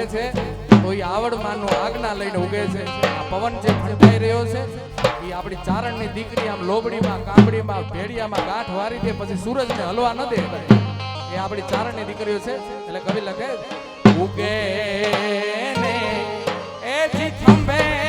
ઉગે છે, તો એ આવડ માનનું આજ્ઞા લઈને ઉગે છે. આ પવન જે ફંટાઈ રહ્યો છે એ આપણી ચારણની દીકરી આમ લોબડીમાં, કાંબડીમાં, ભેડિયામાં ગાંઠ વારી દે, પછી સૂરજને હલવા ન દે. એ આપણી ચારણની દીકરીઓ છે, એટલે કવિ લખે, ઉગે ને એથી થંભે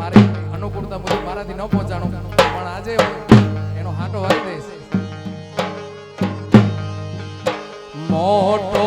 મારી અનુકૂળતા બધું મારાથી ન પહોંચાડું. પણ આજે હું એનો હાટો હાથ દઈશ. મોટો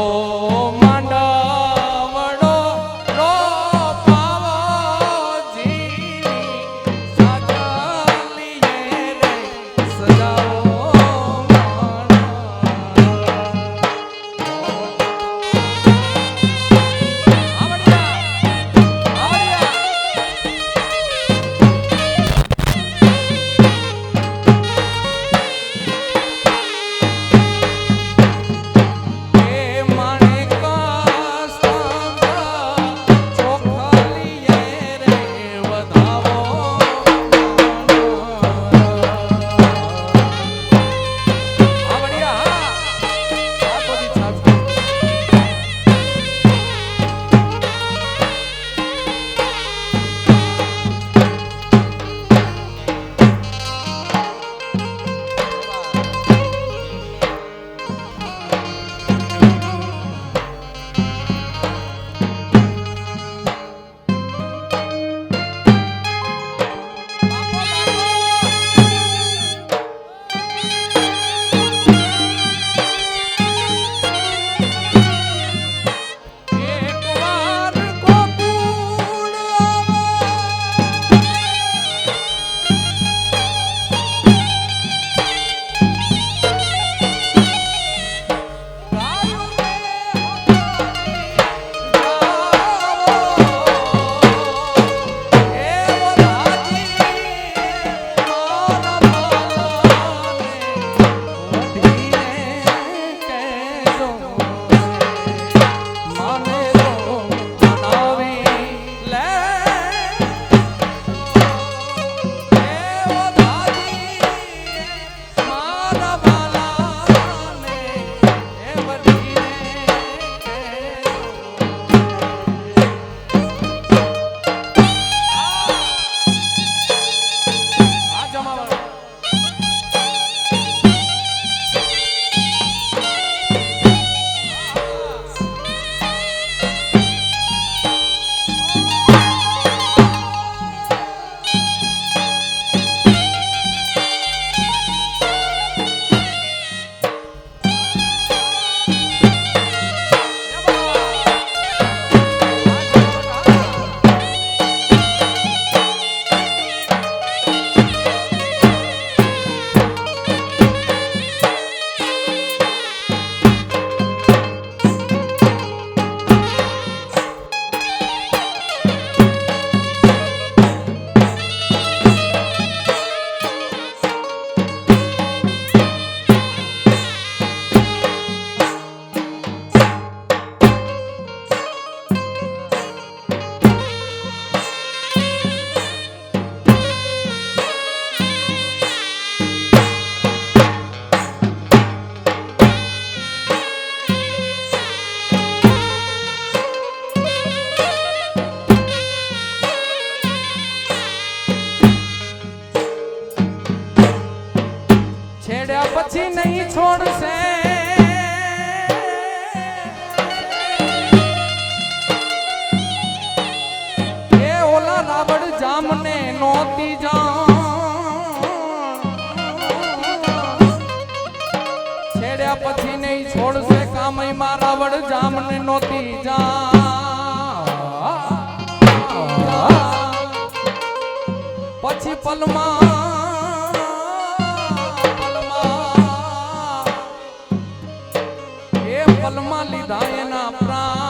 મને નહોતી જા પછી પલમા પલમા એ પલમા લીધા એના પ્રાણ.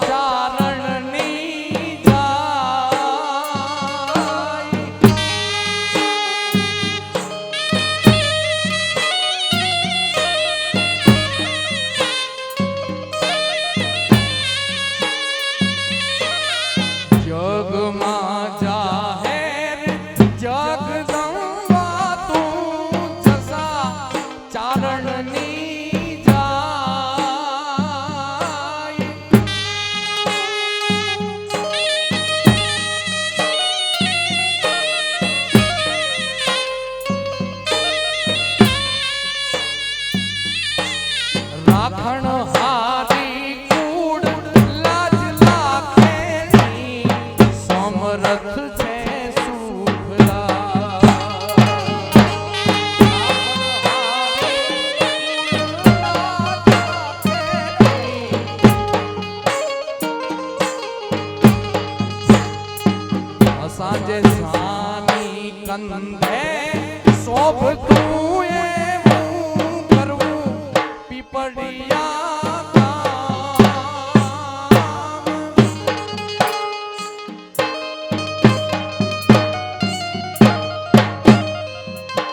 job. સાની કંધે